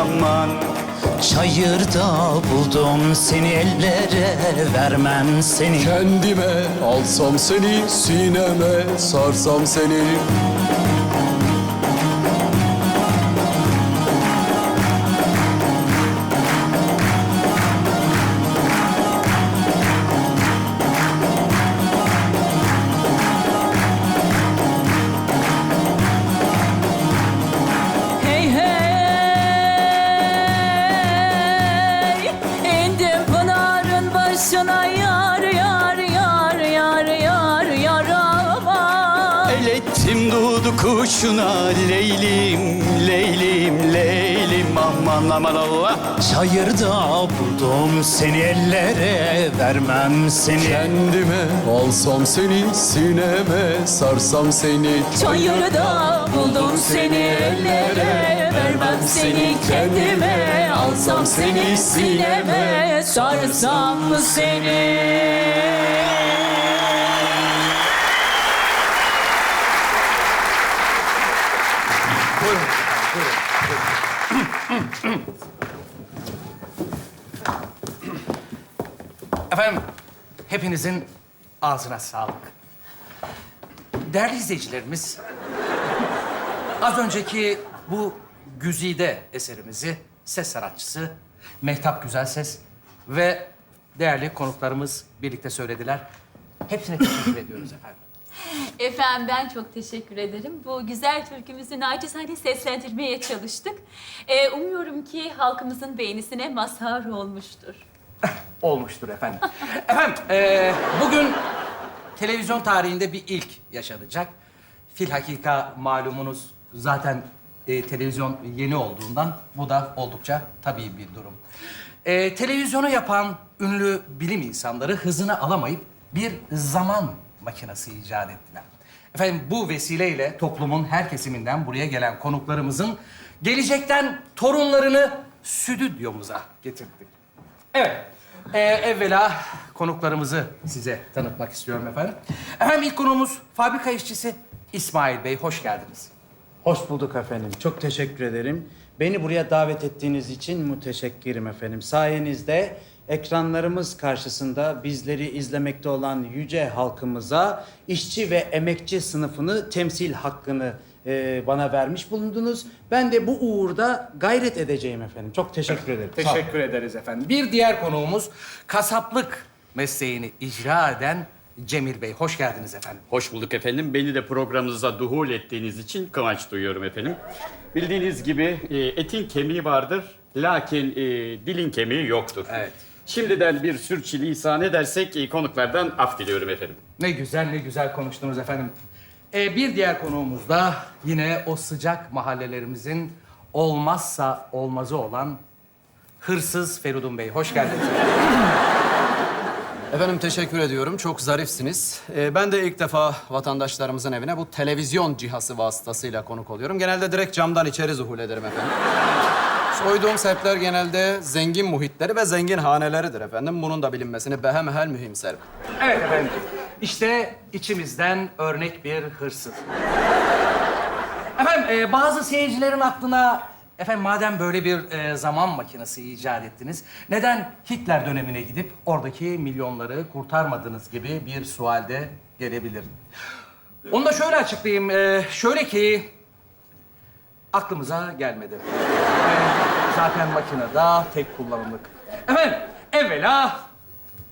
aman Çayırda buldum seni ellere vermem seni Kendime alsam seni, sineme sarsam seni. Dudu kuşuna Leylim, leylim, leylim. Aman aman Allah. Çayırda buldum seni ellere vermem seni. Kendime alsam seni, sineme sarsam seni. Çayırda buldum seni ellere vermem seni. Kendime alsam seni sineme sarsam seni Efendim, hepinizin ağzına sağlık. Değerli izleyicilerimiz, az önceki bu güzide eserimizi ses sanatçısı Mehtap Güzelses ve değerli konuklarımız birlikte söylediler. Hepsine teşekkür ediyoruz efendim. Efendim ben çok teşekkür ederim. Bu güzel türkümüzü nacizane seslendirmeye çalıştık. Ee, umuyorum ki halkımızın beğenisine mazhar olmuştur. Olmuştur efendim. efendim, eee, bugün televizyon tarihinde bir ilk yaşanacak. Filhakika malumunuz zaten e, televizyon yeni olduğundan bu da oldukça tabii bir durum. E, televizyonu yapan ünlü bilim insanları hızını alamayıp bir zaman makinesi icat ettiler. Efendim bu vesileyle toplumun her kesiminden buraya gelen konuklarımızın gelecekten torunlarını stüdyomuza getirdik. Evet. Ee, evvela konuklarımızı size tanıtmak istiyorum efendim. Efendim ilk konuğumuz fabrika işçisi İsmail Bey. Hoş geldiniz. Hoş bulduk efendim. Çok teşekkür ederim. Beni buraya davet ettiğiniz için müteşekkirim efendim. Sayenizde ekranlarımız karşısında bizleri izlemekte olan yüce halkımıza işçi ve emekçi sınıfını temsil hakkını e, bana vermiş bulundunuz. Ben de bu uğurda gayret edeceğim efendim. Çok teşekkür ederim. Sağ olun. Teşekkür ederiz efendim. Bir diğer konuğumuz kasaplık mesleğini icra eden Cemil Bey. Hoş geldiniz efendim. Hoş bulduk efendim. Beni de programınıza duhul ettiğiniz için kıvanç duyuyorum efendim. Bildiğiniz gibi e, etin kemiği vardır, lakin e, dilin kemiği yoktur. Evet. Şimdiden bir sürçülisan edersek e, konuklardan af diliyorum efendim. Ne güzel ne güzel konuştunuz efendim. Ee, bir diğer konuğumuz da yine o sıcak mahallelerimizin olmazsa olmazı olan hırsız Feridun Bey. Hoş geldiniz. Efendim teşekkür ediyorum. Çok zarifsiniz. Ee, ben de ilk defa vatandaşlarımızın evine bu televizyon cihazı vasıtasıyla konuk oluyorum. Genelde direkt camdan içeri zuhul ederim efendim. Soyduğum septler genelde zengin muhitleri ve zengin haneleridir efendim. Bunun da bilinmesini behemehel mühimserim. Evet efendim. İşte içimizden örnek bir hırsız. Efendim e, bazı seyircilerin aklına efendim madem böyle bir e, zaman makinesi icat ettiniz neden Hitler dönemine gidip oradaki milyonları kurtarmadınız gibi bir sual de gelebilir. Onu da şöyle açıklayayım. E, şöyle ki aklımıza gelmedi. Zaten makinede tek kullanımlık. Efendim evvela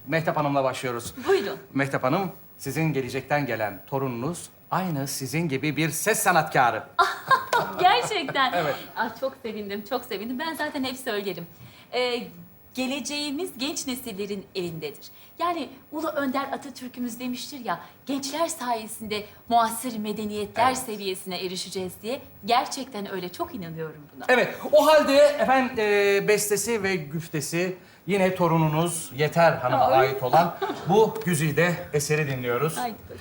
Mehtap Hanım'la başlıyoruz. Buyurun. Mehtap Hanım, sizin gelecekten gelen torununuz aynı sizin gibi bir ses sanatkarı. Gerçekten. Evet. Ah, çok sevindim, çok sevindim. Ben zaten hep söylerim. Ee, geleceğimiz genç nesillerin elindedir. Yani Ulu Önder Atatürk'ümüz demiştir ya, gençler sayesinde muasır medeniyetler seviyesine erişeceğiz diye. Gerçekten öyle, çok inanıyorum buna. Evet, o halde efendim e, bestesi ve güftesi yine torununuz Yeter Hanım'a Ay. ait olan bu güzide eseri dinliyoruz. Haydi bakalım.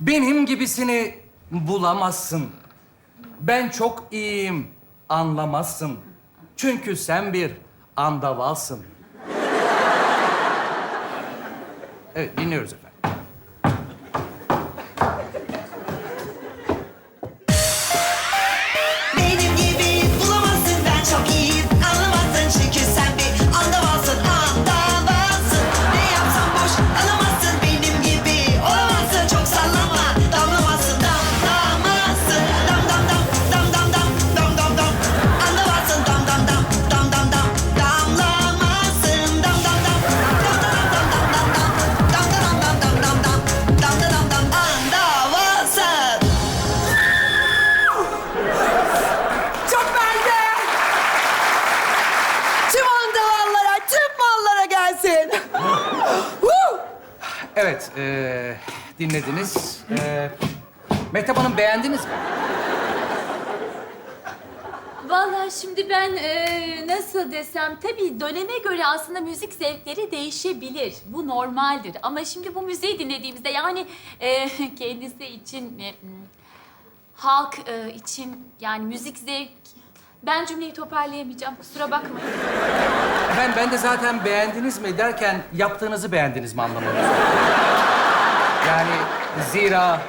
Benim gibisini bulamazsın. Ben çok iyiyim, anlamazsın. Çünkü sen bir andavalsın. Evet, dinliyoruz efendim. Evet, e, dinlediniz. E, Mehtap Hanım beğendiniz mi? Vallahi şimdi ben e, nasıl desem tabii döneme göre aslında müzik zevkleri değişebilir. Bu normaldir. Ama şimdi bu müziği dinlediğimizde yani e, kendisi için e, halk e, için yani müzik zevk ben cümleyi toparlayamayacağım. Kusura bakmayın. Efendim ben de zaten beğendiniz mi derken yaptığınızı beğendiniz mi anlamında. Yani zira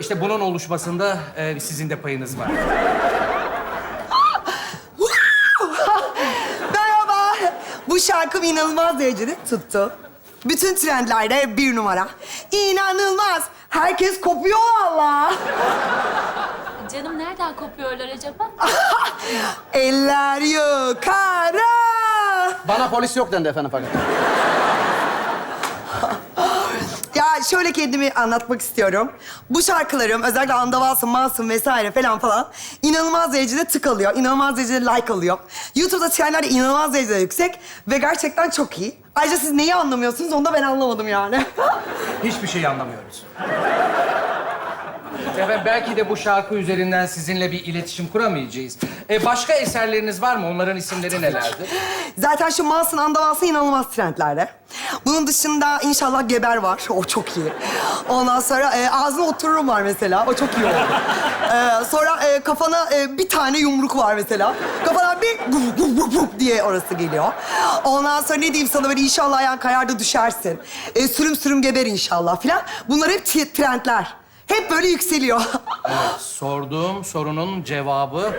işte bunun oluşmasında e, sizin de payınız var. Merhaba. Bu şarkım inanılmaz derecede tuttu. Bütün trendlerde bir numara. İnanılmaz. Herkes kopuyor valla. Canım nereden kopuyorlar acaba? Eller yukarı. Bana polis yok dendi efendim fakat. Ya şöyle kendimi anlatmak istiyorum. Bu şarkılarım özellikle Andavalsın, Masum vesaire falan falan inanılmaz derecede tık alıyor. inanılmaz derecede like alıyor. YouTube'da trendler de inanılmaz derecede yüksek ve gerçekten çok iyi. Ayrıca siz neyi anlamıyorsunuz onu da ben anlamadım yani. Hiçbir şey anlamıyoruz. Efendim belki de bu şarkı üzerinden sizinle bir iletişim kuramayacağız. E, başka eserleriniz var mı? Onların isimleri nelerdir? Zaten şu Mansın Andavalsın inanılmaz trendlerde. Bunun dışında inşallah Geber var. O çok iyi. Ondan sonra e, Ağzına Otururum var mesela. O çok iyi oldu. E, sonra e, kafana e, bir tane yumruk var mesela. Kafana bir guf guf guf guf diye orası geliyor. Ondan sonra ne diyeyim sana böyle inşallah ayağın kayar da düşersin. E, sürüm sürüm geber inşallah filan. Bunlar hep trendler. Hep böyle yükseliyor. Sorduğum sorunun cevabı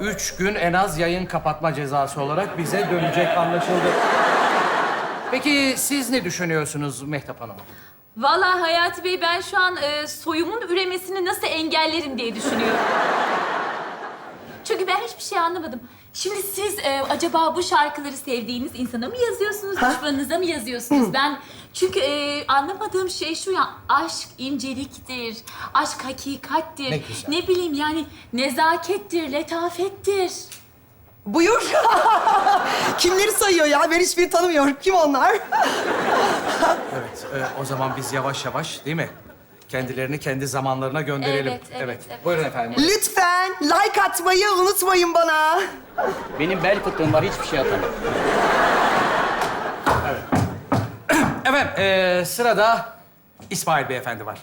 üç gün en az yayın kapatma cezası olarak bize dönecek anlaşıldı. Peki siz ne düşünüyorsunuz Mehtap Hanım? Vallahi Hayati Bey ben şu an e, soyumun üremesini nasıl engellerim diye düşünüyorum. Çünkü ben hiçbir şey anlamadım. Şimdi siz e, acaba bu şarkıları sevdiğiniz insana mı yazıyorsunuz, düşmanınıza mı yazıyorsunuz? Ben çünkü e, anlamadığım şey şu ya, aşk inceliktir, aşk hakikattir. Ne güzel. Ne bileyim yani nezakettir, letafettir. Buyur. Kimleri sayıyor ya? Ben hiçbirini tanımıyorum. Kim onlar? Evet, e, o zaman biz yavaş yavaş değil mi? Kendilerini kendi zamanlarına gönderelim. Evet, evet, evet. Buyurun efendim. Lütfen like atmayı unutmayın bana. Benim bel fıtığım var hiçbir şey atamam. Efendim, e, sırada İsmail Beyefendi var.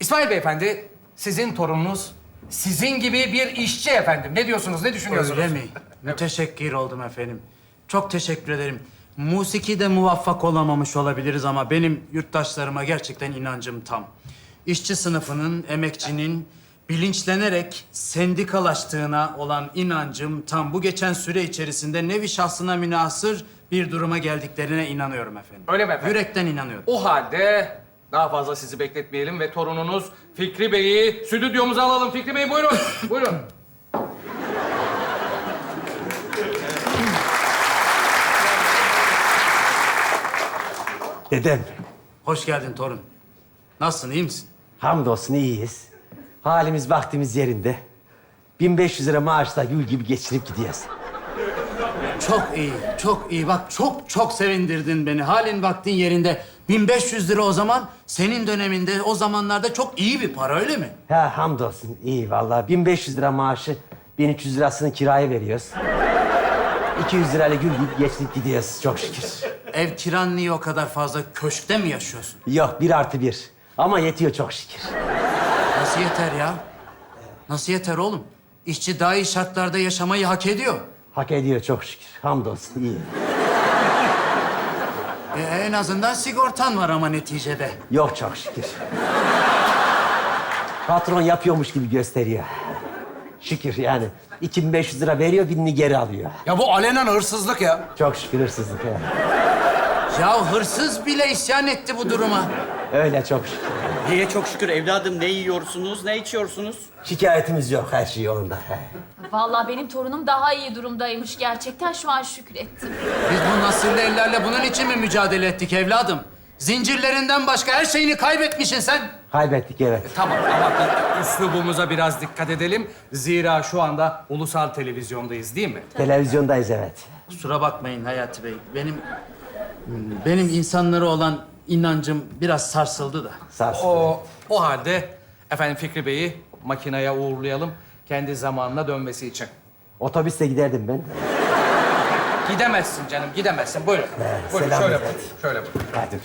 İsmail Beyefendi, sizin torununuz sizin gibi bir işçi efendim. Ne diyorsunuz, ne düşünüyorsunuz? Öyle mi? Müteşekkir oldum efendim. Çok teşekkür ederim. Musiki de muvaffak olamamış olabiliriz ama benim yurttaşlarıma gerçekten inancım tam. İşçi sınıfının, emekçinin bilinçlenerek sendikalaştığına olan inancım tam. Bu geçen süre içerisinde nevi şahsına münasır bir duruma geldiklerine inanıyorum efendim. Öyle mi efendim? Yürekten inanıyorum. O halde daha fazla sizi bekletmeyelim ve torununuz Fikri Bey'i stüdyomuza alalım. Fikri Bey buyurun, buyurun. Dedem, Hoş geldin torun. Nasılsın, iyi misin? hamdolsun iyiyiz. Halimiz vaktimiz yerinde. 1500 lira maaşla gül gibi geçinip gidiyoruz. Çok iyi, çok iyi. Bak çok çok sevindirdin beni. Halin vaktin yerinde. 1500 lira o zaman senin döneminde o zamanlarda çok iyi bir para öyle mi? Ha hamdolsun iyi vallahi 1500 lira maaşı 1300 lirasını kiraya veriyoruz. 200 lirayla gül gibi geçinip gidiyoruz çok şükür. Ev kiran niye o kadar fazla? Köşkte mi yaşıyorsun? Yok bir artı bir. Ama yetiyor çok şükür. Nasıl yeter ya? Nasıl yeter oğlum? İşçi daha iyi şartlarda yaşamayı hak ediyor. Hak ediyor çok şükür. Hamdolsun iyi. E, en azından sigortan var ama neticede. Yok çok şükür. Patron yapıyormuş gibi gösteriyor. Şükür yani. 2500 lira veriyor, binini geri alıyor. Ya bu alenen hırsızlık ya. Çok şükür hırsızlık ya. Ya hırsız bile isyan etti bu duruma. Öyle çok şükür. Neye çok şükür evladım ne yiyorsunuz, ne içiyorsunuz? Şikayetimiz yok, her şey yolunda. Vallahi benim torunum daha iyi durumdaymış gerçekten şu an şükrettim. Biz bu nasırlı ellerle bunun için mi mücadele ettik evladım? Zincirlerinden başka her şeyini kaybetmişsin sen. Kaybettik evet. Tamam ama bir üslubumuza biraz dikkat edelim. Zira şu anda ulusal televizyondayız değil mi? Televizyondayız evet. Kusura bakmayın Hayati Bey. Benim Benim insanlara olan inancım biraz sarsıldı da. Sarsın. O, o halde efendim Fikri Bey'i makineye uğurlayalım. Kendi zamanına dönmesi için. Otobüste giderdim ben. Gidemezsin canım, gidemezsin. Buyurun. Buyurun, selamet şöyle et. buyurun. Şöyle buyurun. Hadi.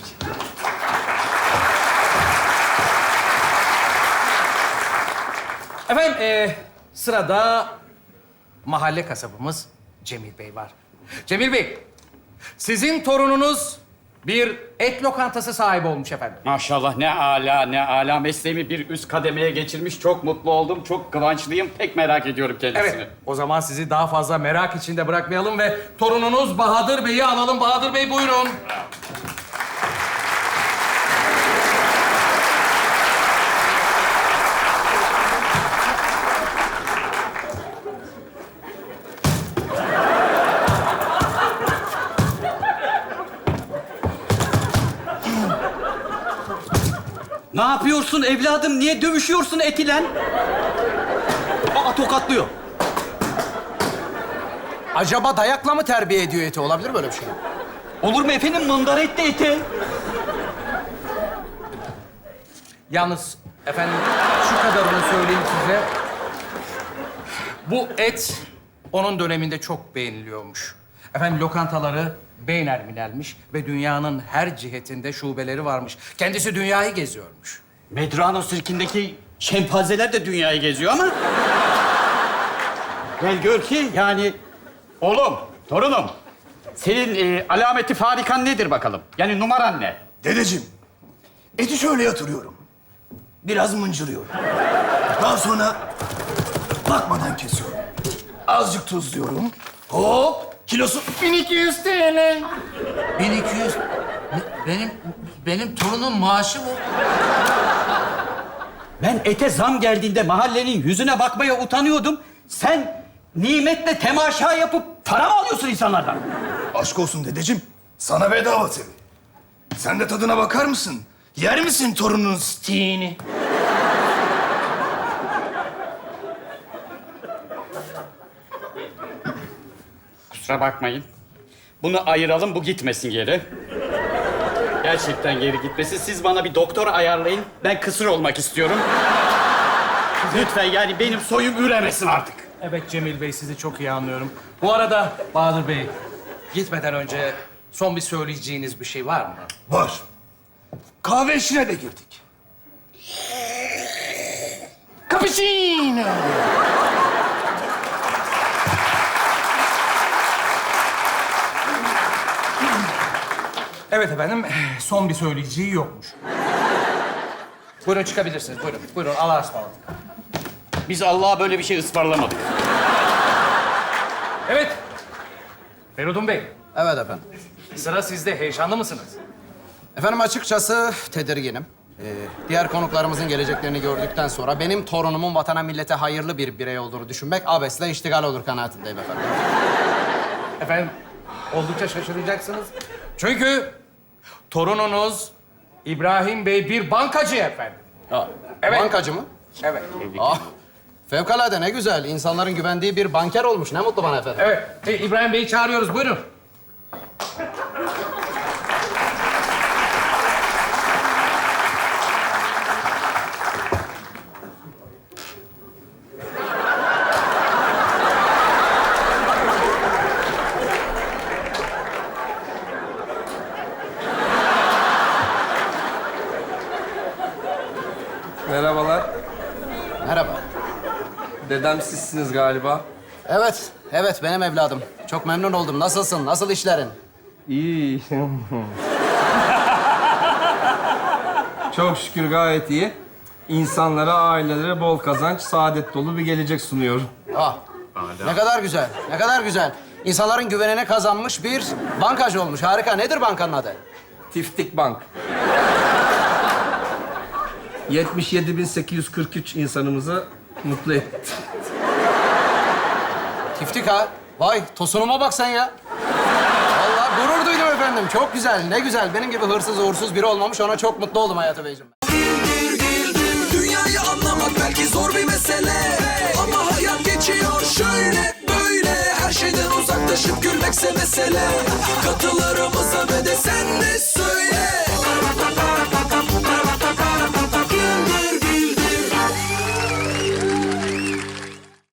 Efendim, e, sırada mahalle kasabımız Cemil Bey var. Cemil Bey, sizin torununuz bir et lokantası sahibi olmuş efendim. Maşallah ne ala ne ala mesleğimi bir üst kademeye geçirmiş. Çok mutlu oldum. Çok kıvançlıyım. Pek merak ediyorum kendisini. Evet, o zaman sizi daha fazla merak içinde bırakmayalım ve torununuz Bahadır Bey'i alalım. Bahadır Bey buyurun. Ne yapıyorsun evladım? Niye dövüşüyorsun etilen? Aa tokatlıyor. Acaba dayakla mı terbiye ediyor eti? Olabilir böyle bir şey. Olur mu efendim? Mındar etti eti. Yalnız efendim şu kadarını söyleyeyim size. Bu et onun döneminde çok beğeniliyormuş. Efendim lokantaları beynelminelmiş ve dünyanın her cihetinde şubeleri varmış. Kendisi dünyayı geziyormuş. Medrano sirkindeki şempanzeler de dünyayı geziyor ama... Gel gör ki yani... Oğlum, torunum. Senin e, alameti farikan nedir bakalım? Yani numaran ne? Dedeciğim, eti şöyle yatırıyorum. Biraz mıncırıyorum. Daha sonra bakmadan kesiyorum. Azıcık tuzluyorum. Hop, kilosu 1200 TL. 1200. Benim benim torunun maaşı bu. Ben ete zam geldiğinde mahallenin yüzüne bakmaya utanıyordum. Sen nimetle temaşa yapıp para mı alıyorsun insanlardan? Aşk olsun dedeciğim, sana bedava tabii. Sen de tadına bakar mısın? Yer misin torunun stiğini? Kusura bakmayın. Bunu ayıralım, bu gitmesin geri. Gerçekten geri gitmesin. Siz bana bir doktor ayarlayın. Ben kısır olmak istiyorum. Lütfen yani benim soyum üremesin artık. Evet Cemil Bey sizi çok iyi anlıyorum. Bu arada Bahadır Bey gitmeden önce son bir söyleyeceğiniz bir şey var mı? Var. Kahve işine de girdik. Cappuccino. Evet efendim, son bir söyleyeceği yokmuş. Buyurun çıkabilirsiniz, buyurun. Buyurun, Allah'a ısmarladık. Biz Allah'a böyle bir şey ısmarlamadık. Evet, Feridun Bey, Evet efendim. sıra sizde. Heyecanlı mısınız? Efendim açıkçası tedirginim. Ee, diğer konuklarımızın geleceklerini gördükten sonra benim torunumun vatana millete hayırlı bir birey olduğunu düşünmek abesle iştigal olur kanaatindeyim efendim. Efendim, oldukça şaşıracaksınız. Çünkü torununuz İbrahim Bey bir bankacı efendim. Aa, Evet. Bankacı mı? Evet, Ah, fevkalade ne güzel. İnsanların güvendiği bir banker olmuş. Ne mutlu bana efendim. evet. E, İbrahim Bey'i çağırıyoruz, buyurun. Merhabalar. Merhaba. Dedem sizsiniz galiba. Evet, evet benim evladım. Çok memnun oldum. Nasılsın? Nasıl işlerin? İyi. Çok şükür gayet iyi. İnsanlara, ailelere bol kazanç, saadet dolu bir gelecek sunuyorum. Ah, ne kadar güzel, ne kadar güzel. İnsanların güvenini kazanmış bir bankacı olmuş. Harika. Nedir bankanın adı? Tiftik Bank. 77.843 insanımızı mutlu etti. Tiftik ha. Vay, tosunuma bak sen ya. Vallahi gurur duydum efendim. Çok güzel, ne güzel. Benim gibi hırsız, uğursuz biri olmamış. Ona çok mutlu oldum Hayatı Beyciğim. Dünyayı anlamak belki zor bir mesele Ama hayat geçiyor şöyle böyle Her şeyden uzaklaşıp gülmek düşecekse mesele Katılarımıza ve de sen de söyle